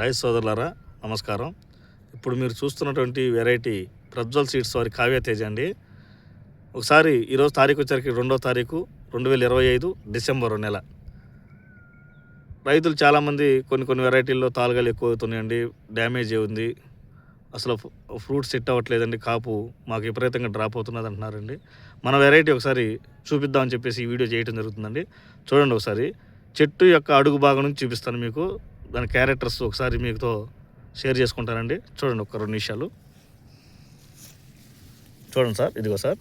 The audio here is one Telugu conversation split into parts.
రైస్ సోదరులారా నమస్కారం. ఇప్పుడు మీరు చూస్తున్నటువంటి వెరైటీ ప్రజ్వల్ సీడ్స్ వారి కావ్య తేజ అండి. ఒకసారి ఈరోజు తారీఖు వచ్చరికి రెండో తారీఖు రెండు వేల ఇరవై ఐదు డిసెంబర్ నెల. రైతులు చాలామంది కొన్ని కొన్ని వెరైటీల్లో తాలుగాలు ఎక్కువ అవుతున్నాయండి డ్యామేజ్ ఉంది అసలు ఫ్రూట్ సెట్ అవ్వట్లేదండి కాపు మాకు విపరీతంగా డ్రాప్ అవుతున్నది అంటున్నారండి. మన వెరైటీ ఒకసారి చూపిద్దామని చెప్పేసి ఈ వీడియో చేయడం జరుగుతుందండి. చూడండి ఒకసారి చెట్టు యొక్క అడుగు భాగం నుంచి చూపిస్తాను మీకు. దాని క్యారెక్టర్స్ ఒకసారి మీతో షేర్ చేసుకుంటానండి. చూడండి ఒక రెండు నిమిషాలు. చూడండి సార్ ఇదిగో సార్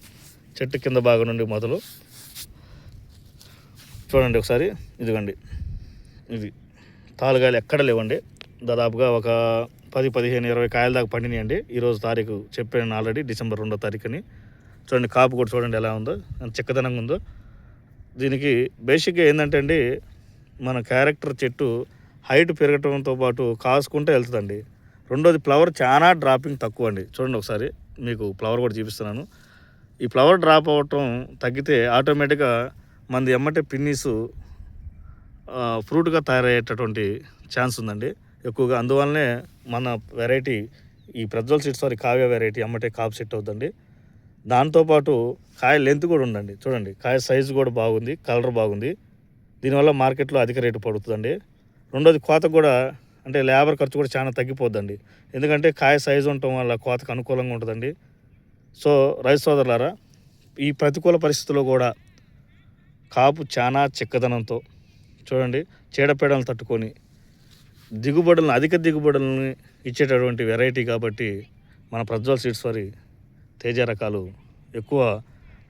చెట్టు కింద భాగం నుండి మొదలు. చూడండి ఒకసారి ఇదిగోండి. ఇది తాలుగాయలు ఎక్కడ లేవండి. దాదాపుగా ఒక పది పదిహేను ఇరవై కాయల దాకా పండినాయండి. ఈరోజు తారీఖు చెప్పాను ఆల్రెడీ డిసెంబర్ రెండో తారీఖుని. చూడండి కాపు కూడా చూడండి ఎలా ఉందో ఎంత చిక్కదనంగా ఉందో. దీనికి బేసిక్గా ఏంటంటే అండి మన క్యారెక్టర్ చెట్టు హైట్ పెరగటంతో పాటు కాసుకుంటే వెళ్తుందండి. రెండోది ఫ్లవర్ చాలా డ్రాపింగ్ తక్కువ అండి చూడండి ఒకసారి మీకు ఫ్లవర్ కూడా చూపిస్తున్నాను. ఈ ఫ్లవర్ డ్రాప్ అవ్వటం తగ్గితే ఆటోమేటిక్గా మనది ఎమ్మటే పిన్నీస్ ఫ్రూట్గా తయారయ్యేటటువంటి ఛాన్స్ ఉందండి. ఎక్కువగా అందువల్లనే మన వెరైటీ ఈ Prajwal seed sorry Kavya variety అమ్మటే కాపు సెట్ అవుతుందండి. దాంతోపాటు కాయ లెంత్ కూడా ఉందండి. చూడండి కాయ సైజు కూడా బాగుంది కలర్ బాగుంది. దీనివల్ల మార్కెట్లో అధిక రేటు పడుతుందండి. రెండోది కోత కూడా అంటే లేబర్ ఖర్చు కూడా చాలా తగ్గిపోద్దండి. ఎందుకంటే కాయ సైజు ఉండటం వల్ల కోతకు అనుకూలంగా ఉంటుందండి. సో రైతు సోదరులారా ఈ ప్రతికూల పరిస్థితుల్లో కూడా కాపు చాలా చిక్కదనంతో చూడండి చీడపీడలను తట్టుకొని దిగుబడులను అధిక దిగుబడులను ఇచ్చేటటువంటి వెరైటీ కాబట్టి మన ప్రజ్వల్ సీడ్స్ వారి తేజ రకాలు ఎక్కువ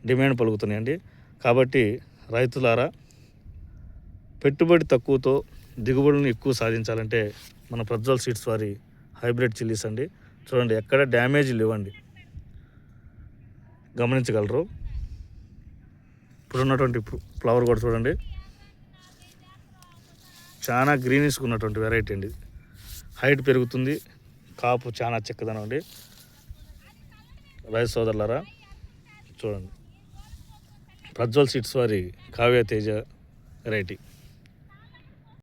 డిమాండ్ పలుకుతున్నాయండి. కాబట్టి రైతులారా పెట్టుబడి తక్కువతో దిగుబడులను ఎక్కువ సాధించాలంటే మన ప్రజ్వల్ సీడ్స్ వారి హైబ్రిడ్ చిల్లీస్ అండి. చూడండి ఎక్కడ డ్యామేజ్ లేవండి. గమనించగలరు. ఇప్పుడు ఉన్నటువంటి ఫ్లవర్ కూడా చూడండి. చాలా గ్రీనిష్గా ఉన్నటువంటి వెరైటీ అండి. హైట్ పెరుగుతుంది. కాపు చాలా చిక్కదనం అండి. రైస్ సోదరులరా చూడండి. ప్రజ్వల్ సీడ్స్ వారి కావ్య తేజ వెరైటీ.